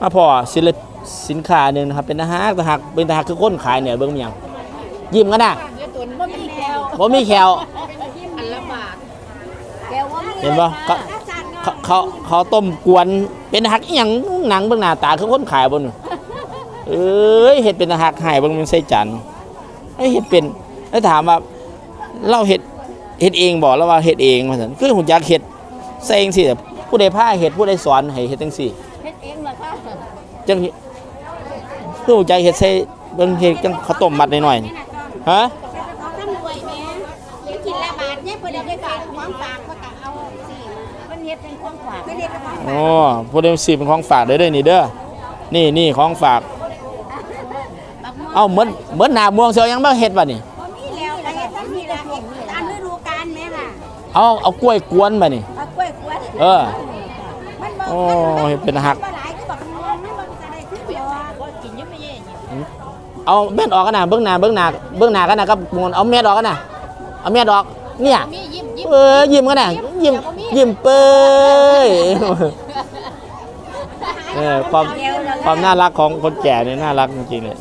มาพอศิลปสินค้าหนึ่งนะครับเป็นทหารทหารเป็นทหารคือคนขายเนี่ยเบิ่งมันหยังยิ้มกันนะเดี๋ยวตุนบ่มีแก้วบ่มีแขวอันละบาทแก้วว่ามีเห็นบ่เขาเขาเขาเขาต้มกวนเป็นทหารอีหยังหนังเบิ่งหน้าตาคือคนขายบ่นู่นเอ้ยเฮ็ดเป็นทหารให้เบิ่งมันใส่จานเอ้ยเฮ็ดเป็นแล้วถามว่าเราเฮ็ดเฮ็ดเองบ่แล้วว่าเฮ็ดเองว่าซั่นคือหุ่นจักเฮ็ดใส่จังซี่แต่ ผู้ใดพาเฮ็ดผู้ใดสอนให้เฮ็ดจังซี่เฮ็ดเองล่ะค่ะจังคือหัวใจเฮ็ดใส่เบิ่งเฮ็ดจังข้าวต้มมัดหน่อยๆฮะเขาทำรวยแม่เดี๋ยวกินละบาทเนี่ยเพิ่นได้ฝากของฝากเขาก็เอาสิเพิ่นเฮ็ดเป็นของฝากเพิ่นเฮ็ดเป็นของฝากอ๋อผู้ใดสิเป็นของฝากเด้อเด้อนี่เด้อนี่นี่ของฝากบักม่วงเอ้าเหมือนเหมือนหน้าม่วงเสียวยังบ่เฮ็ดบัดนี่บ่มีแล้วก็เฮ็ดทั้งนี้ล่ะเฮ็ดตามฤดูกาลแม่ล่ะเอาเอากล้วยกวนบัดนี่ เอากล้วยกวนเออมันบ่โอ้ยเป็นหักบ่หลายคือบักม่วงมันบ่จะได้คือบ่บ่กินยังไม่แย่นี่เอาแม่นออกกันนะเบิ่งหน้าเบิ่งหน้าเบิ่งหน้ากันนะครับมวนเอาแม่นออกกันนะเอาแม่นออก เนี่ยมียิ้มยิ้มเออยิ้มกันนะยิ้มยิ้มเป้ยเออความความน่ารักของคนแก่เนี่ยน่ารักจริงๆเลย